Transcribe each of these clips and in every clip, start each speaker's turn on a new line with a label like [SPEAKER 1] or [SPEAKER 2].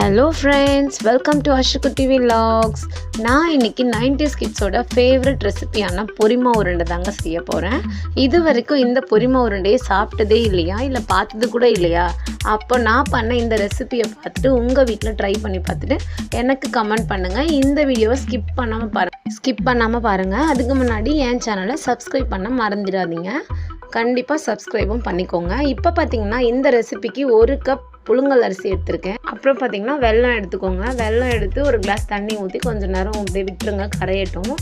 [SPEAKER 1] Hello friends welcome to Ashukutty vlogs நான் இன்னைக்கு 90s கிட்ஸோட favourite ரெசிபியான பொரிமா உருண்டை தாங்க செய்ய போகிறேன் இது வரைக்கும் இந்த பொரிமா உருண்டையை சாப்பிட்டதே இல்லையா? இல்லை பார்த்தது கூட இல்லையா? அப்போ நான் பண்ண இந்த ரெசிபியை பார்த்துட்டு உங்கள் வீட்டில் ட்ரை பண்ணி பார்த்துட்டு எனக்கு கமெண்ட் பண்ணுங்கள் இந்த வீடியோவை ஸ்கிப் பண்ணாமல் பாருங்கள் ஸ்கிப் பண்ணாமல் பாருங்கள் அதுக்கு முன்னாடி என் சேனலை சப்ஸ்கிரைப் பண்ண மறந்துடாதீங்க. கண்டிப்பாக சப்ஸ்கிரைபும் பண்ணிக்கோங்க. இப்போ பார்த்தீங்கன்னா இந்த ரெசிபிக்கு ஒரு கப் புழுங்கல் அரிசி எடுத்திருக்கேன். அப்புறம் பார்த்திங்கன்னா வெல்லம் எடுத்துக்கோங்க. வெல்லம் எடுத்து ஒரு கிளாஸ் தண்ணி ஊற்றி கொஞ்சம் நேரம் அப்படியே விட்டுருங்க கரையட்டும்.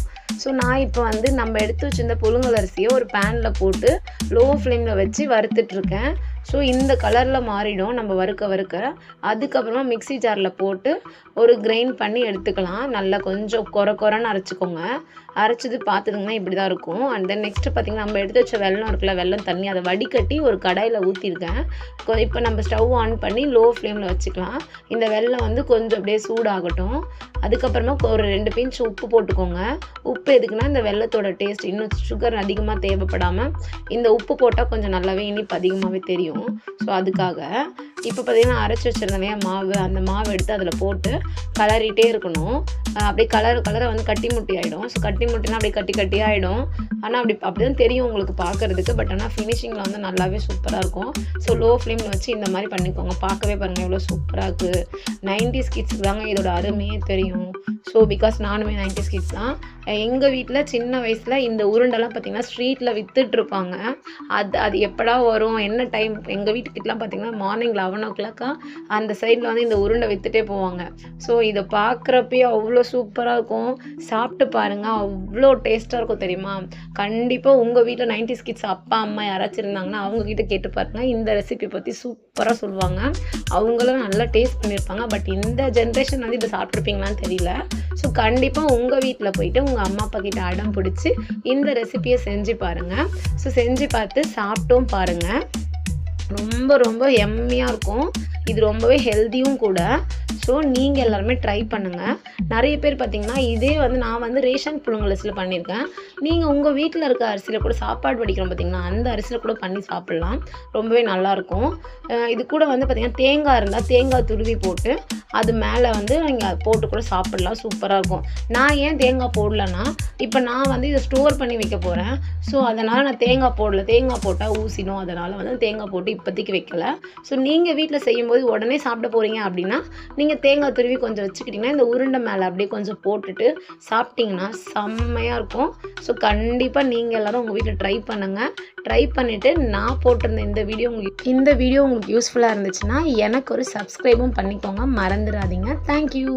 [SPEAKER 1] ஸோ நான் இப்போ வந்து நம்ம எடுத்து வச்சிருந்த புழுங்கல் அரிசியை ஒரு பேனில் போட்டு லோ ஃப்ளேமில் வச்சு வறுத்துட்ருக்கேன் ஸோ இந்த கலரில் மாறிடும். நம்ம வறுக்க வறுக்க. அதுக்கப்புறமா மிக்ஸி ஜாரில் போட்டு ஒரு கிரைண்ட் பண்ணி எடுத்துக்கலாம். நல்லா கொஞ்சம் கொர கொரன்னு அரைச்சிக்கோங்க. அரைச்சது பார்த்துதுங்கன்னா இப்படி தான் இருக்கும். அண்ட் தென் நெக்ஸ்ட்டு பார்த்தீங்கன்னா நம்ம எடுத்து வச்ச வெல்லம் இருக்குல்ல வெல்லம் தண்ணி அதை வடிகட்டி ஒரு கடாயில் ஊற்றிருக்கேன் இப்போ நம்ம ஸ்டவ் ஆன் பண்ணி லோ ஃப்ளேமில் வச்சுக்கலாம். இந்த வெல்லம் வந்து கொஞ்சம் அப்படியே சூடாகட்டும். அதுக்கப்புறமா ஒரு ரெண்டு பிஞ்ச் உப்பு போட்டுக்கோங்க. உப்பு எதுக்குன்னா இந்த வெள்ளத்தோட டேஸ்ட் இன்னும் சுகர் அதிகமாக தேவைப்படாமல் இந்த உப்பு போட்டால் கொஞ்சம் நல்லாவே இனிப்பு அதிகமாகவே தெரியும். ஸோ அதுக்காக இப்போ பார்த்தீங்கன்னா அரைச்சி வச்சிருந்தேன் மாவு அந்த மாவு எடுத்து அதில் போட்டு கலரிட்டே இருக்கணும். அப்படியே கலர் கலரை வந்து கட்டி முட்டி ஆகிடும் ஸோ கட்டி முட்டினா அப்படியே கட்டி கட்டி ஆகிடும் ஆனால் அப்படி அப்படி தான் தெரியும் உங்களுக்கு பார்க்கறதுக்கு பட் ஆனால் ஃபினிஷிங்கில் வந்து நல்லாவே சூப்பராக இருக்கும். ஸோ லோ ஃப்ளேமில் வச்சு இந்த மாதிரி பண்ணிக்கோங்க. பார்க்கவே பாருங்கள் எவ்வளோ சூப்பராக இருக்குது நைன்டிஸ் கிட்ஸுக்கு தாங்க இதோட அருமையே தெரியும். ஸோ பிகாஸ் நானுமே நைன்டிஸ் கிட்ஸ் தான். எங்கள் வீட்டில் சின்ன வயசில் இந்த உருண்டெல்லாம் பார்த்தீங்கன்னா ஸ்ட்ரீட்டில் விற்றுட்ருப்பாங்க அது அது எப்படா வரும்? என்ன டைம் எங்கள் வீட்டுக்கிட்டலாம் பார்த்தீங்கன்னா மார்னிங் லெவன் ஓ கிளாக்காக அந்த சைடில் வந்து இந்த உருண்டை விற்றுட்டே போவாங்க. ஸோ இதை பார்க்குறப்பயே அவ்வளோ சூப்பராக இருக்கும். சாப்பிட்டு பாருங்கள் அவ்வளோ டேஸ்ட்டாக இருக்கும் தெரியுமா? கண்டிப்பாக உங்கள் வீட்டில் நைன்டிஸ் கிட்ஸ் அப்பா அம்மா யாராச்சும் இருந்தாங்கன்னா அவங்கக்கிட்ட கேட்டு பாருங்கள் இந்த ரெசிபி பற்றி சூப்பராக சொல்லுவாங்க. அவங்களும் நல்லா டேஸ்ட் பண்ணியிருப்பாங்க. பட் இந்த ஜென்ரேஷன் வந்து இதை சாப்பிட்ருப்பீங்களான்னு தெரியல. ஸோ கண்டிப்பாக உங்கள் வீட்டில் போயிட்டு உங்கள் அம்மா அப்பா கிட்ட அடம் பிடிச்சி இந்த ரெசிபியை செஞ்சு பாருங்கள் ஸோ செஞ்சு பார்த்து சாப்பிட்டும் பாருங்கள் ரொம்ப ரொம்ப எம்மியாக இருக்கும். இது ரொம்பவே ஹெல்த்தியும் கூட. ஸோ நீங்கள் எல்லாருமே ட்ரை பண்ணுங்கள் நிறைய பேர் பார்த்தீங்கன்னா இதே வந்து நான் வந்து ரேஷன் புழுங்கல் அரிசியில் பண்ணியிருக்கேன். நீங்கள் உங்கள் வீட்டில் இருக்க அரிசியில் கூட சாப்பாடு வடிக்கிறோம் பார்த்தீங்கன்னா அந்த அரிசியில் கூட பண்ணி சாப்பிட்லாம். ரொம்பவே நல்லாயிருக்கும் இது கூட வந்து பார்த்திங்கன்னா தேங்காய் இருந்தால் தேங்காய் துருவி போட்டு அது மேலே வந்து நீங்கள் போட்டு கூட சாப்பிட்லாம். சூப்பராக இருக்கும். நான் ஏன் தேங்காய் போடலன்னா இப்போ நான் வந்து இதை ஸ்டோர் பண்ணி வைக்க போகிறேன் ஸோ அதனால் நான் தேங்காய் போடல. தேங்காய் போட்டால் ஊசிடும். அதனால் வந்து தேங்காய் போட்டு இப்போதைக்கு வைக்கல. ஸோ நீங்கள் வீட்டில் செய்யும்போது உடனே சாப்பிட போகிறீங்க அப்படின்னா நீங்கள் தேங்காய் துருவி கொஞ்சம் வச்சுக்கிட்டிங்கன்னா இந்த உருண்டை மேலே அப்படியே கொஞ்சம் போட்டுட்டு சாப்பிட்டிங்கன்னா செம்மையாக இருக்கும். ஸோ கண்டிப்பாக நீங்கள் எல்லோரும் உங்கள் வீட்டில் ட்ரை பண்ணுங்கள் ட்ரை பண்ணிவிட்டு நான் போட்டிருந்த இந்த வீடியோ உங்களுக்கு இந்த வீடியோ உங்களுக்கு யூஸ்ஃபுல்லாக இருந்துச்சுன்னா எனக்கு ஒரு சப்ஸ்கிரைபும் பண்ணிக்கோங்க. மறந்துடாதீங்க. தேங்க்யூ